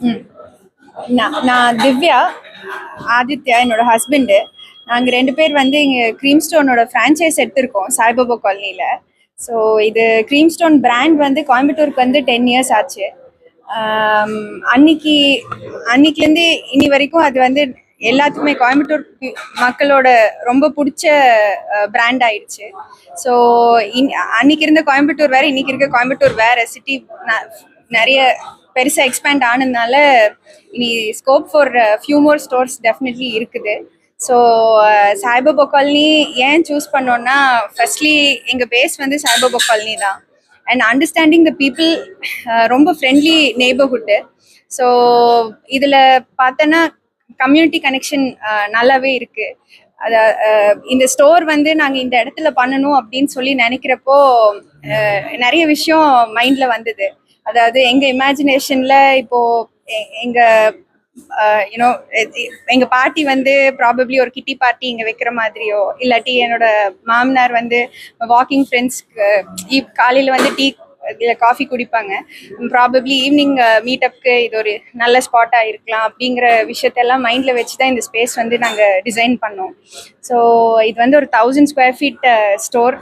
ம். நான் நான் திவ்யா ஆதித்யா என்னோட ஹஸ்பண்டு நாங்கள் ரெண்டு பேர் வந்து இங்கே க்ரீம் ஸ்டோனோட ஃப்ரான்ச்சைஸ் எடுத்திருக்கோம் சாய்பாபா காலனியில் ஸோ இது க்ரீம் ஸ்டோன் பிராண்ட் வந்து கோயம்புத்தூருக்கு வந்து டென் இயர்ஸ் ஆச்சு அன்னைக்கு அன்னைக்குலேருந்து இனி வரைக்கும் அது வந்து எல்லாத்துக்குமே கோயம்புத்தூர் மக்களோட ரொம்ப பிடிச்ச பிராண்ட் ஆயிடுச்சு ஸோ இன் அன்னைக்கு இருந்த கோயம்புத்தூர் வேறு இன்னைக்கு இருக்க கோயம்புத்தூர் வேறு சிட்டி நிறைய பெருசாக எக்ஸ்பேண்ட் ஆனதுனால இனி scope for few more stores definitely இருக்குது. ஸோ சாய்பாபா காலனி ஏன் சூஸ் பண்ணோன்னா ஃபர்ஸ்ட்லி எங்கள் பேஸ் வந்து சாய்பாபா காலனி தான். அண்ட் அண்டர்ஸ்டாண்டிங் த பீப்புள் ரொம்ப ஃப்ரெண்ட்லி நெய்பர்ஹுட்டு ஸோ இதில் பார்த்தோன்னா கம்யூனிட்டி கனெக்ஷன் நல்லாவே இருக்குது அத uh, இந்த ஸ்டோர் வந்து நாங்கள் இந்த இடத்துல பண்ணணும் அப்படின்னு சொல்லி நினைக்கிறப்போ uh, நிறைய விஷயம் மைண்டில் வந்தது. அதாவது எங்க இமேஜினேஷன்ல இப்போ எங்க யூனோ எங்க பாட்டி வந்து ப்ராபப்ளி ஒரு கிட்டி பார்ட்டி இங்க வைக்கிற மாதிரியோ இல்லாட்டி என்னோட மாமனார் வந்து வாக்கிங் ஃப்ரெண்ட்ஸ்க்கு காலையில வந்து டீ இல்லை காஃபி குடிப்பாங்க. ப்ராபப்ளி ஈவினிங் மீட்டப்க்கு இது ஒரு நல்ல ஸ்பாட்டாக இருக்கலாம் அப்படிங்கிற விஷயத்தெல்லாம் மைண்டில் வச்சு தான் இந்த ஸ்பேஸ் வந்து நாங்கள் டிசைன் பண்ணோம். ஸோ இது வந்து ஒரு தௌசண்ட் ஸ்கொயர் ஃபீட் ஸ்டோர்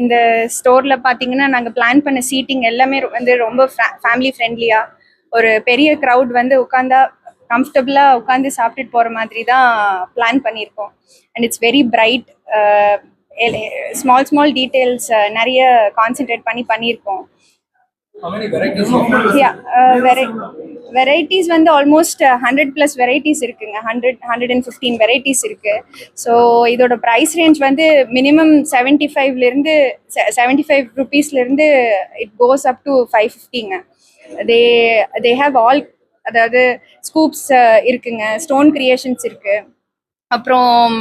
இந்த ஸ்டோரில் பார்த்தீங்கன்னா நாங்கள் பிளான் பண்ண சீட்டிங் எல்லாமே வந்து ரொம்ப ஃபேமிலி ஃப்ரெண்ட்லியாக ஒரு பெரிய க்ரௌட் வந்து உட்காந்தா கம்ஃபர்டபுளாக உட்காந்து சாப்பிட்டுட்டு போகிற மாதிரி தான் பிளான் பண்ணியிருக்கோம் and it's very bright small small details நிறைய கான்சென்ட்ரேட் பண்ணி பண்ணியிருக்கோம். யா வெரைட்டிஸ் வந்து ஆல்மோஸ்ட் ஹண்ட்ரட் ப்ளஸ் வெரைட்டிஸ் இருக்குங்க. Hundred hundred and fifteen varieties இருக்கு. ஸோ இதோட ப்ரைஸ் ரேஞ்ச் வந்து மினிமம் செவன்டி ஃபைவ்லேருந்து seventy five ருபீஸ்லேருந்து it goes up to five ஃபிஃப்டிங்க they they have all அதாவது ஸ்கூப்ஸ் இருக்குங்க. ஸ்டோன் கிரியேஷன்ஸ் இருக்கு. அப்புறம்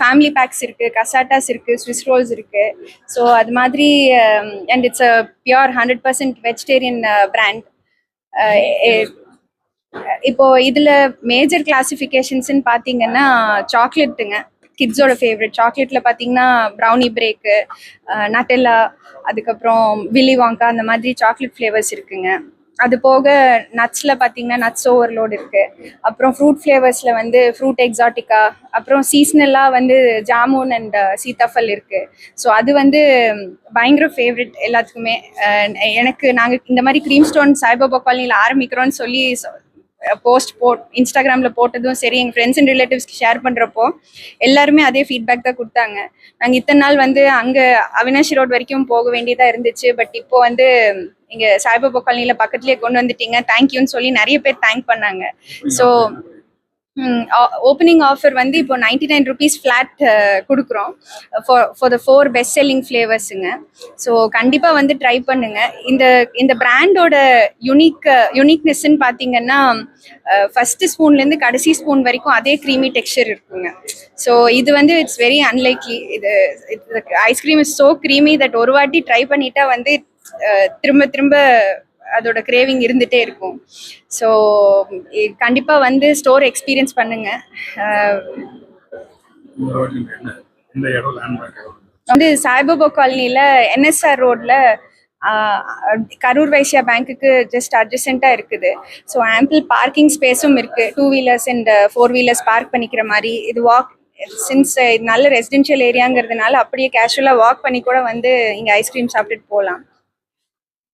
ஃபேமிலி பேக்ஸ் இருக்கு. கசாட்டாஸ் இருக்கு. ஸ்விஸ் ரோல்ஸ் இருக்கு. ஸோ அது மாதிரி and it's a pure hundred percent vegetarian brand இப்போ இதுல மேஜர் கிளாசிஃபிகேஷன்ஸ்னு பார்த்தீங்கன்னா சாக்லேட்டுங்க கிட்ஸோட ஃபேவரட் சாக்லேட்ல பார்த்தீங்கன்னா ப்ரௌனி பிரேக்கு நட்டெல்லா அதுக்கப்புறம் வில்லி வாங்கா அந்த மாதிரி சாக்லேட் ஃப்ளேவர்ஸ் இருக்குங்க. அது போக நட்ஸில் பார்த்தீங்கன்னா நட்ஸ் ஓவர்லோடு இருக்குது அப்புறம் ஃப்ரூட் ஃப்ளேவர்ஸில் வந்து ஃப்ரூட் எக்ஸாட்டிக்கா அப்புறம் சீஸ்னலாக வந்து ஜாமுன் அண்ட் சீத்தாஃபல் இருக்குது ஸோ அது வந்து பயங்கர ஃபேவரட் எல்லாத்துக்குமே. எனக்கு நாங்கள் இந்த மாதிரி க்ரீம் ஸ்டோன் சாய்பாபா காலனியில் ஆரம்பிக்கிறோன்னு சொல்லி போஸ்ட் போட் இன்ஸ்டாகிராமில் போட்டதும் சரி எங்கள் ஃப்ரெண்ட்ஸ் அண்ட் ரிலேட்டிவ்ஸ்க்கு ஷேர் பண்ணுறப்போ எல்லாருமே அதே ஃபீட்பேக் தான் கொடுத்தாங்க. நாங்கள் இத்தனை நாள் வந்து அங்கே அவினாஷி ரோட் வரைக்கும் போக வேண்டியதாக இருந்துச்சு. பட் இப்போ வந்து இங்கே சாய்பாபா காலனியில் பக்கத்துலேயே கொண்டு வந்துட்டீங்க. தேங்க்யூன்னு சொல்லி நிறைய பேர் தேங்க் பண்ணாங்க. ஸோ ஓப்பனிங் ஆஃபர் வந்து இப்போ நைன்டி நைன் ருபீஸ் ஃப்ளாட் கொடுக்குறோம். For for the four best selling ஃப்ளேவர்ஸுங்க so கண்டிப்பாக வந்து ட்ரை பண்ணுங்க. இந்த இந்த பிராண்டோட யுனிக் யுனிக்னஸ்ன்னு பார்த்தீங்கன்னா ஃபஸ்ட்டு ஸ்பூன்லேருந்து கடைசி ஸ்பூன் வரைக்கும் அதே க்ரீமி டெக்ஸ்சர் இருக்குங்க. ஸோ இது வந்து இட்ஸ் வெரி அன்லைக்லி இது ice cream is so creamy that ஒரு வாட்டி ட்ரை பண்ணிட்டா வந்து திரும்ப திரும்ப அதோட கிரேவிங் இருந்துட்டே இருக்கும். ஸோ கண்டிப்பாக வந்து ஸ்டோர் எக்ஸ்பீரியன்ஸ் பண்ணுங்க. வந்து சாய்பாபா காலனியில் என்எஸ்ஆர் ரோட்ல கரூர் வைசியா பேங்க்குக்கு ஜஸ்ட் அட்ஜசென்ட்டாக இருக்குது. ஸோ ஆம்பிள் பார்க்கிங் ஸ்பேஸும் இருக்கு. Two wheelers and four wheelers park பண்ணிக்கிற மாதிரி. இது வாக் சின்ஸ் இது நல்ல ரெசிடென்ஷியல் ஏரியாங்கிறதுனால அப்படியே கேஷுவலாக வாக் பண்ணி கூட வந்து இங்கே ஐஸ்கிரீம் சாப்பிட்டுட்டு போகலாம்